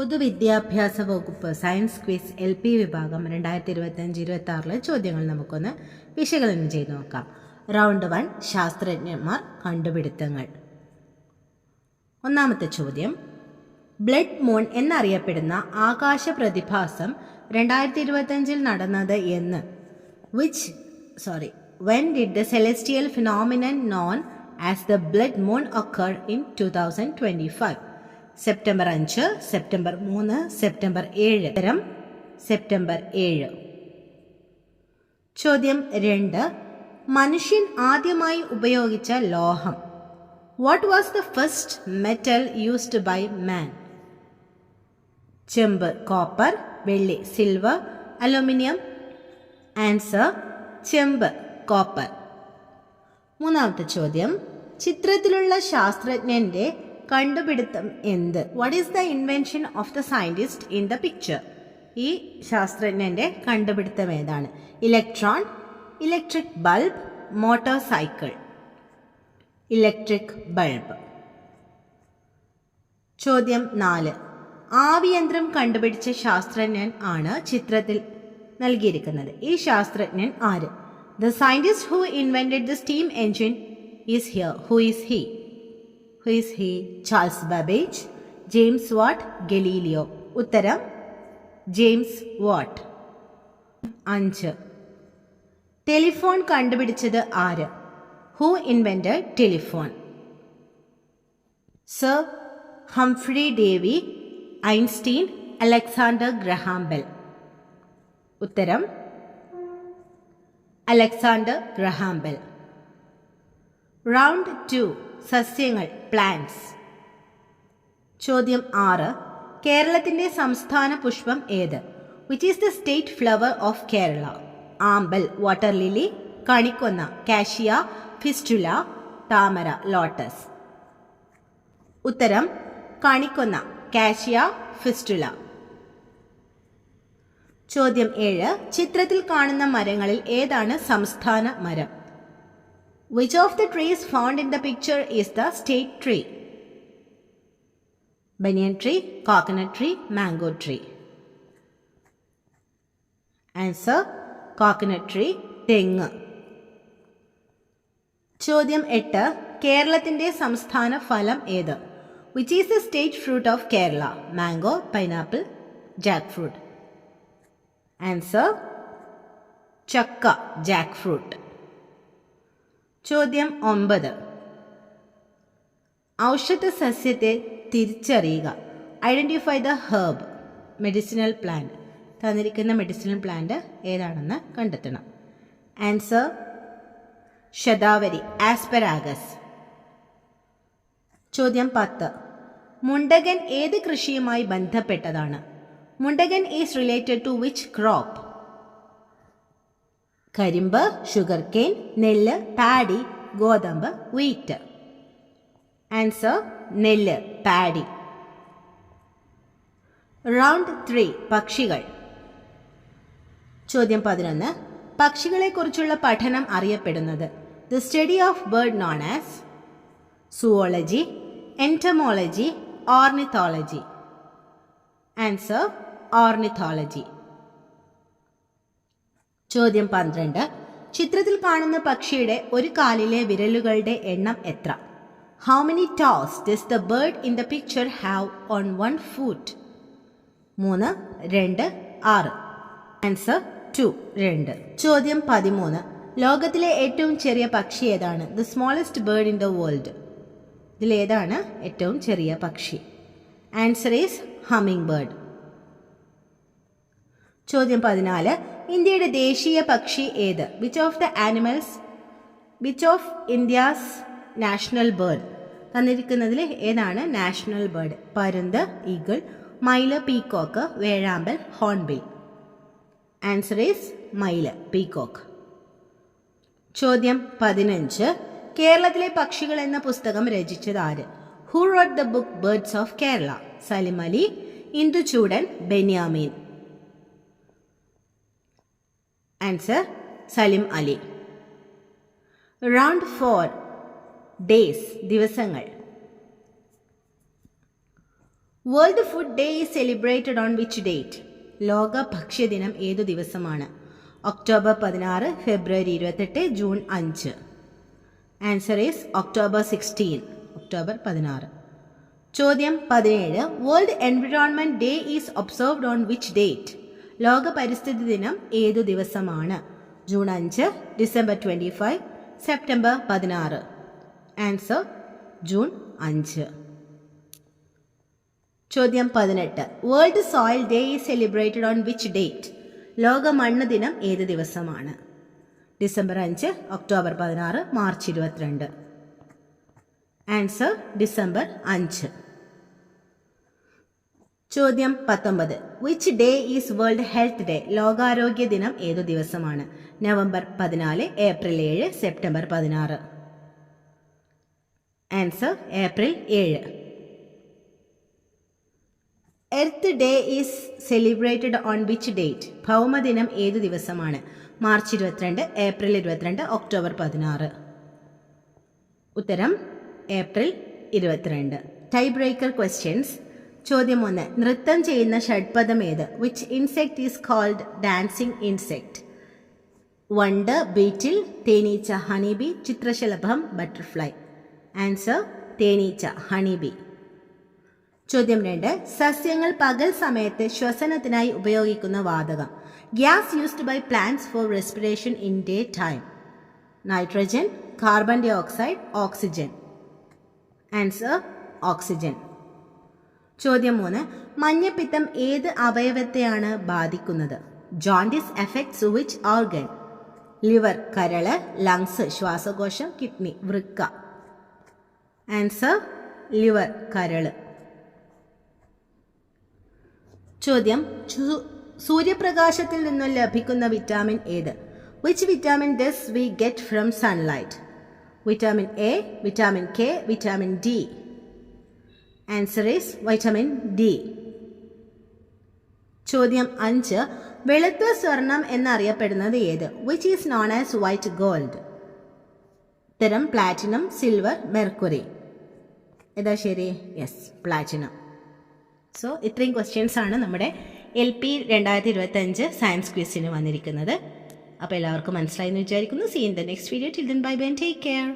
പൊതുവിദ്യാഭ്യാസ വകുപ്പ് science quiz L P വിഭാഗം രണ്ടായിരത്തി ഇരുപത്തഞ്ച് ഇരുപത്തി ആറിലെ ചോദ്യങ്ങൾ നമുക്കൊന്ന് വിശകലനം ചെയ്ത് നോക്കാം. റൗണ്ട് വൺ ശാസ്ത്രജ്ഞന്മാർ കണ്ടുപിടുത്തങ്ങൾ. ഒന്നാമത്തെ ചോദ്യം. ബ്ലഡ് മൂൺ എന്നറിയപ്പെടുന്ന ആകാശ പ്രതിഭാസം രണ്ടായിരത്തി ഇരുപത്തഞ്ചിൽ നടന്നത് എന്ന്. Which sorry when did the celestial phenomenon known as the blood moon occur in two thousand twenty five September അഞ്ച് സെപ്റ്റംബർ മൂന്ന് സെപ്റ്റംബർ ഏഴ്. ഉത്തരം സെപ്റ്റംബർ ഏഴ്. ചോദ്യം രണ്ട്. മനുഷ്യൻ ആദ്യമായി ഉപയോഗിച്ച ലോഹം. What was the first metal used by man ചെമ്പ് കോപ്പർ വെള്ളി സിൽവർ അലുമിനിയം ആൻസർ ചെമ്പ് കോപ്പർ. മൂന്നാമത്തെ ചോദ്യം. ചിത്രത്തിലുള്ള ശാസ്ത്രജ്ഞന്റെ കണ്ടുപിടുത്തം എന്ത്? What is the invention of the scientist in the picture ഈ ശാസ്ത്രജ്ഞന്റെ കണ്ടുപിടുത്തം ഏതാണ്? Electron electric bulb motor cycle electric bulb ചോദ്യം നാല്. ആവിയന്ത്രം കണ്ടുപിടിച്ച ശാസ്ത്രജ്ഞൻ ആണ് ചിത്രത്തിൽ നൽകിയിരിക്കുന്നത്. ഈ ശാസ്ത്രജ്ഞൻ ആര്? The scientist who invented the steam engine is here who is he who is he Charles Babbage James Watt Galileo ഉത്തരം ജെയിംസ് വാട്ട് അഞ്ച്. ടെലിഫോൺ കണ്ടുപിടിച്ചത് ആര്? Who invented telephone sir Humphry Davy Einstein Alexander Graham Bell ഉത്തരം Alexander Graham Bell round two സസ്യങ്ങൾ plants ചോദ്യം ആറ്. കേരളത്തിന്റെ സംസ്ഥാന പുഷ്പം ഏത്? Which is the state flower of Kerala ആമ്പൽ വാട്ടർ ലില്ലി കണിക്കൊന്ന കാഷിയ ഫിസ്റ്റുല താമര ലോട്ടസ് ഉത്തരം കണിക്കൊന്ന കാഷിയ ഫിസ്റ്റുല ചോദ്യം ഏഴ്. ചിത്രത്തിൽ കാണുന്ന മരങ്ങളിൽ ഏതാണ് സംസ്ഥാന മരം? Which of the trees found in the picture is the state tree banyan tree coconut tree mango tree answer coconut tree തെങ്ങ് ചോദ്യം എട്ട് കേരളത്തിന്റെ സംസ്ഥാന ഫലം ഏത്? Which is the state fruit of Kerala mango pineapple jackfruit answer ചക്ക jackfruit ചോദ്യം ഒമ്പത്. ഔഷധ സസ്യത്തെ തിരിച്ചറിയുക. Identify the herb medicinal plant തന്നിരിക്കുന്ന മെഡിസിനൽ പ്ലാന്റ് ഏതാണെന്ന് കണ്ടെത്തണം. ആൻസർ ശതാവരി. ആസ്പെരാഗസ് ചോദ്യം പത്ത്. മുണ്ടകൻ ഏത് കൃഷിയുമായി ബന്ധപ്പെട്ടതാണ്? മുണ്ടകൻ is related to which crop കരിമ്പ് ഷുഗർ കെയിൻ നെല്ല് പാഡി ഗോതമ്പ് വീറ്റ് ആൻസർ നെല്ല് പാഡി റൗണ്ട് ത്രീ പക്ഷികൾ. ചോദ്യം പതിനൊന്ന്. പക്ഷികളെക്കുറിച്ചുള്ള പഠനം അറിയപ്പെടുന്നത് the study of bird known as zoology entomology ornithology answer ornithology ചോദ്യം പന്ത്രണ്ട്. ചിത്രത്തിൽ കാണുന്ന പക്ഷിയുടെ ഒരു കാലിലെ വിരലുകളുടെ എണ്ണം എത്ര? How many toes does the bird in the picture have on one foot മൂന്ന് രണ്ട് ആറ്. ആൻസർ ടു രണ്ട്. ചോദ്യം പതിമൂന്ന്. ലോകത്തിലെ ഏറ്റവും ചെറിയ പക്ഷി ഏതാണ്? The smallest bird in the world ഇതിലേതാണ് ഏറ്റവും ചെറിയ പക്ഷി. ആൻസർ ഈസ് ഹമ്മിങ് ബേർഡ് ചോദ്യം പതിനാല്. ഇന്ത്യയുടെ ദേശീയ പക്ഷി ഏത്? Which of the animals which of India's national bird തന്നിരിക്കുന്നതിൽ ഏതാണ് നാഷണൽ ബേർഡ് പരുന്ത് ഈഗിൾ മൈൽ പീകോക്ക് വേഴാമ്പൽ ഹോൺബിൽ ആൻസർ ഈസ് മൈൽ പീകോക്ക് ചോദ്യം പതിനഞ്ച്. കേരളത്തിലെ പക്ഷികൾ എന്ന പുസ്തകം രചിച്ചത് ആര്? Who wrote the book birds of Kerala Salim Ali Induchoodan Benyamin. Answer Salim Ali. Round four days ദിവസങ്ങൾ. World food day is celebrated on which date? ലോക ഭക്ഷ്യദിനം ഏതു ദിവസമാണ്? ഒക്ടോബർ പതിനാറ് ഫെബ്രുവരി ഇരുപത്തെട്ട് ജൂൺ അഞ്ച്. Answer is October sixteen October പതിനാറ്. ചോദ്യം പതിനേഴ്. World environment day is observed on which date? ലോക പരിസ്ഥിതി ദിനം ഏതു ദിവസമാണ്? ജൂൺ അഞ്ച് ഡിസംബർ ട്വന്റി ഫൈവ് സെപ്റ്റംബർ പതിനാറ്. ആൻസർ ജൂൺ അഞ്ച്. ചോദ്യം പതിനെട്ട്. World soil day is celebrated on which date? ലോക മണ്ണ് ദിനം ഏത് ദിവസമാണ്? ഡിസംബർ അഞ്ച് ഒക്ടോബർ പതിനാറ് മാർച്ച് ഇരുപത്തിരണ്ട്. ആൻസർ ഡിസംബർ അഞ്ച്. ചോദ്യം പത്തൊമ്പത്. Which day is world health day ലോകാരോഗ്യ ദിനം ഏതു ദിവസമാണ്? നവംബർ പതിനാല് ഏപ്രിൽ ഏഴ് സെപ്റ്റംബർ പതിനാറ്. ആൻസർ ഏപ്രിൽ ഏഴ്. Earth day is celebrated on which date ഭൗമദിനം ഏതു ദിവസമാണ്? മാർച്ച് ഇരുപത്തിരണ്ട് ഏപ്രിൽ ഇരുപത്തിരണ്ട് ഒക്ടോബർ പതിനാറ്. ഉത്തരം ഏപ്രിൽ ഇരുപത്തിരണ്ട്. ടൈ ബ്രേക്കർ ക്വസ്റ്റ്യൻസ് ചോദ്യം ഒന്ന് നൃത്തം ചെയ്യുന്ന ഷഡ്പദം ഏത് which insect is called dancing insect വണ്ട് ബീറ്റിൽ തേനീച്ച ഹണിബി ചിത്രശലഭം ബട്ടർഫ്ലൈ. ആൻസർ തേനീച്ച ഹണിബി. ചോദ്യം രണ്ട് സസ്യങ്ങൾ പകൽ സമയത്ത് ശ്വസനത്തിനായി ഉപയോഗിക്കുന്ന വാതകം. Gas used by plants for respiration in day time nitrogen carbon dioxide oxygen answer oxygen ചോദ്യം മൂന്ന്. മഞ്ഞപ്പിത്തം ഏത് അവയവത്തെയാണ് ബാധിക്കുന്നത്? Jaundice effects which organ liver കരൾ ലങ്സ് ശ്വാസകോശം കിഡ്നി വൃക്ക. ആൻസർ ലിവർ കരൾ. ചോദ്യം സൂര്യപ്രകാശത്തിൽ നിന്നും ലഭിക്കുന്ന വിറ്റാമിൻ ഏത്? Which vitamin does we get from sunlight vitamin A vitamin K vitamin D answer is vitamin D ചോദ്യം അഞ്ച്. വെളുത്ത സ്വർണം എന്നറിയപ്പെടുന്നത് ഏത്? Which is known as white gold ഉത്തരം പ്ലാറ്റിനം സിൽവർ മെർക്കുറി ഏതാ ശരി. യെസ് പ്ലാറ്റിനം സോ ഇത്രയും ക്വസ്റ്റ്യൻസ് ആണ് നമ്മുടെ എൽ പി രണ്ടായിരത്തി ഇരുപത്തഞ്ച് സയൻസ് ക്വിസിന് വന്നിരിക്കുന്നത്. അപ്പോൾ എല്ലാവർക്കും മനസ്സിലായി എന്ന് വിചാരിക്കുന്നു see in the next video till then bye bye take care